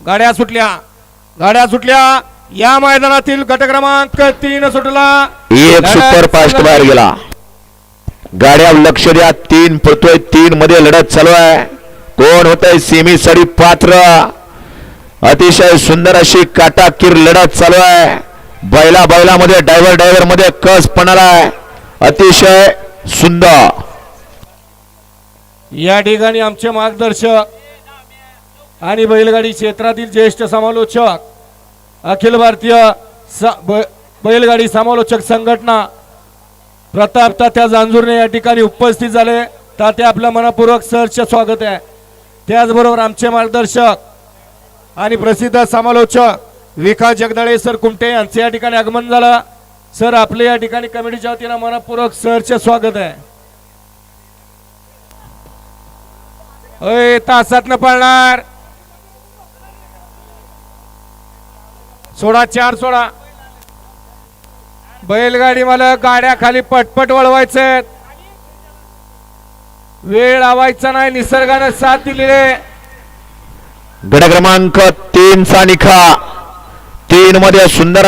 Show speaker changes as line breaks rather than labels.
गाड्या सुटल्या. गाड्या सुटल्या. या मैदानातील गट क्रमांक तीन सुटला.
एक सुपर फास्ट बाहेर गेला. गाड्या लक्ष द्या. तीन पळतोय. तीन मध्ये लढत चालू आहे. कोण होत आहे सेमी साठी पात्र. अतिशय सुंदर अशी काटाकीर लढत चालू आहे. बैला बैलामध्ये ड्रायव्हर ड्रायव्हरमध्ये कस पणाला आहे अतिशय सुंदर.
या ठिकाणी आमचे मार्गदर्शक आणि बैलगाडी क्षेत्रातील ज्येष्ठ समालोचक अखिल भारतीय स- ब- बैलगाडी समालोचक संघटना प्रताप तात्या जांजूरने या ठिकाणी उपस्थित झाले. तात्या आपल्या मनापूर्वक सहर्ष स्वागत आहे. त्याचबरोबर आमचे मार्गदर्शक आणि प्रसिद्ध समालोचक विकास जगदाळे सर कुमटे यांचे या ठिकाणी आगमन झालं. सर आपले या ठिकाणी कमिटीच्या वतीनं मनापूर्वक सहर्ष स्वागत आहे. अय तासात न पळणार. सोडा चार सोडा बैलगाडी मला गाड्या खाली पटपट वळवायचे. वेळ लावायचा नाही निसर्गाने साथ दिलेले आहे.
गड क्रमांक तीन चा निखा. तीन मध्ये सुंदर